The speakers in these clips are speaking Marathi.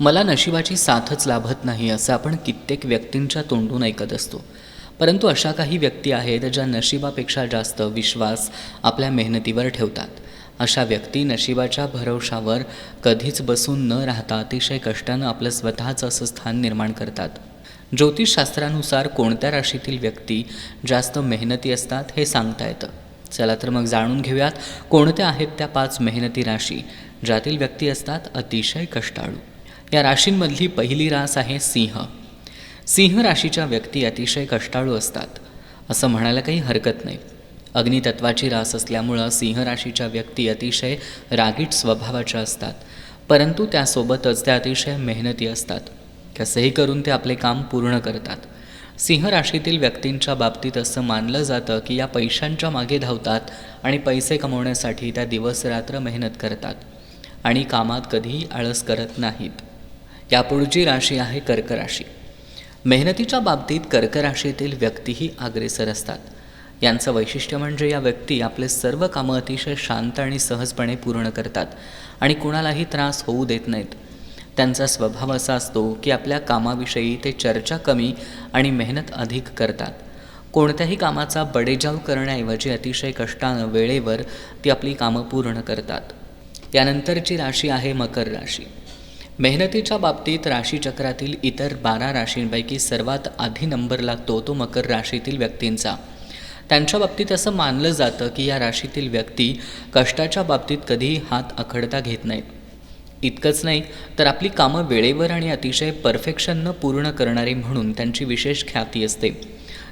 मला नशिबाची साथच लाभत नाही असं आपण कित्येक व्यक्तींच्या तोंडून ऐकत असतो. परंतु अशा काही व्यक्ती आहेत ज्या नशिबापेक्षा जास्त विश्वास आपल्या मेहनतीवर ठेवतात. अशा व्यक्ती नशिबाच्या भरवशावर कधीच बसून न राहता अतिशय कष्टानं आपलं स्वतःचं असं स्थान निर्माण करतात. ज्योतिषशास्त्रानुसार कोणत्या राशीतील व्यक्ती जास्त मेहनती असतात हे सांगता येतं. चला तर मग जाणून घेऊयात कोणत्या आहेत त्या पाच मेहनती राशी ज्यातील व्यक्ती असतात अतिशय कष्टाळू. या राशींमधली पहिली रास आहे सिंह. सिंह राशीच्या व्यक्ती अतिशय कष्टाळू असतात. असं म्हणायला काही हरकत नाही. अग्नितत्वाची रास असल्यामुळं सिंह राशीच्या व्यक्ती अतिशय रागीट स्वभावाच्या असतात. परंतु त्यासोबतच त्या अतिशय मेहनती असतात. कसंही करून ते आपले काम पूर्ण करतात. सिंह राशीतील व्यक्तींच्या बाबतीत असं मानलं जातं की या पैशांच्या मागे धावतात आणि पैसे कमवण्यासाठी त्या दिवस रात्र मेहनत करतात आणि कामात कधीही आळस करत नाहीत. यापुढची राशी आहे कर्क राशी. मेहनतीच्या बाबतीत कर्क राशीतील व्यक्तीही अग्रेसर असतात. यांचं वैशिष्ट्य म्हणजे या व्यक्ती आपले सर्व कामं अतिशय शांत आणि सहजपणे पूर्ण करतात आणि कुणालाही त्रास होऊ देत नाहीत. त्यांचा स्वभाव असा असतो की आपल्या कामाविषयी ते चर्चा कमी आणि मेहनत अधिक करतात. कोणत्याही कामाचा बडेजाव करण्याऐवजी अतिशय कष्टानं वेळेवर ती आपली कामं पूर्ण करतात. यानंतरची राशी आहे मकर राशी. मेहनतीच्या बाबतीत राशीचक्रातील इतर बारा राशींपैकी सर्वात आधी नंबर लागतो तो मकर राशीतील व्यक्तींचा. त्यांच्या बाबतीत असं मानलं जातं की या राशीतील व्यक्ती कष्टाच्या बाबतीत कधीही हात आखडता घेत नाहीत. इतकंच नाही तर आपली कामं वेळेवर आणि अतिशय परफेक्शननं पूर्ण करणारी म्हणून त्यांची विशेष ख्याती असते.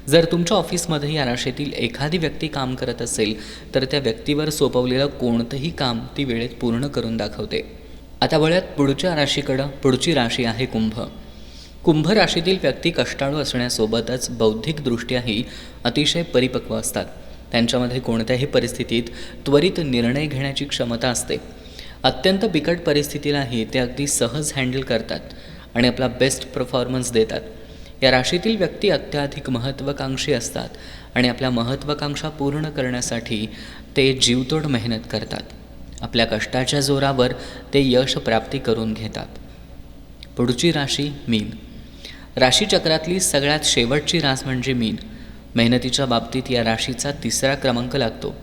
जर तुमच्या ऑफिसमध्ये या राशीतील एखादी व्यक्ती काम करत असेल तर त्या व्यक्तीवर सोपवलेलं कोणतंही काम ती वेळेत पूर्ण करून दाखवते. आता वळ्यात पुढच्या राशीकडं पुढची राशी आहे कुंभ. कुंभ राशीतील व्यक्ती कष्टाळू असण्यासोबतच बौद्धिकदृष्ट्याही अतिशय परिपक्व असतात. त्यांच्यामध्ये कोणत्याही परिस्थितीत त्वरित निर्णय घेण्याची क्षमता असते. अत्यंत बिकट परिस्थितीलाही ते अगदी सहज हँडल करतात आणि आपला बेस्ट परफॉर्मन्स देतात. या राशीतील व्यक्ती अत्याधिक महत्त्वाकांक्षी असतात आणि आपल्या महत्त्वाकांक्षा पूर्ण करण्यासाठी ते जीवतोड मेहनत करतात. आपल्या कष्टाच्या जोरावर ते यश प्राप्ती करून घेतात. पुढची राशी मीन. राशीचक्रातली सगळ्यात शेवटची रास म्हणजे मीन. मेहनतीच्या बाबतीत या राशीचा तिसरा क्रमांक लागतो.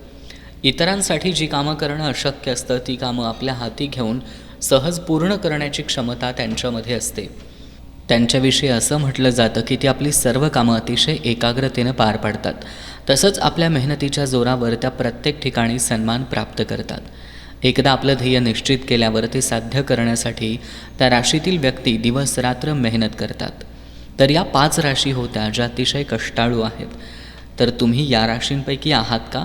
इतरांसाठी जी कामं करणं अशक्य असतं ती कामं आपल्या हाती घेऊन सहज पूर्ण करण्याची क्षमता त्यांच्यामध्ये असते. त्यांच्याविषयी असं म्हटलं जातं की ती आपली सर्व कामं अतिशय एकाग्रतेनं पार पाडतात. तसंच आपल्या मेहनतीच्या जोरावर त्या प्रत्येक ठिकाणी सन्मान प्राप्त करतात. एकदा आपलं ध्येय निश्चित केल्यावर ते साध्य करण्यासाठी त्या राशीतील व्यक्ती दिवस रात्र मेहनत करतात. तर या पाच राशी होत्या ज्या अतिशय कष्टाळू आहेत. तर तुम्ही या राशींपैकी आहात का?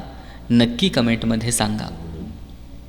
नक्की कमेंटमध्ये सांगा.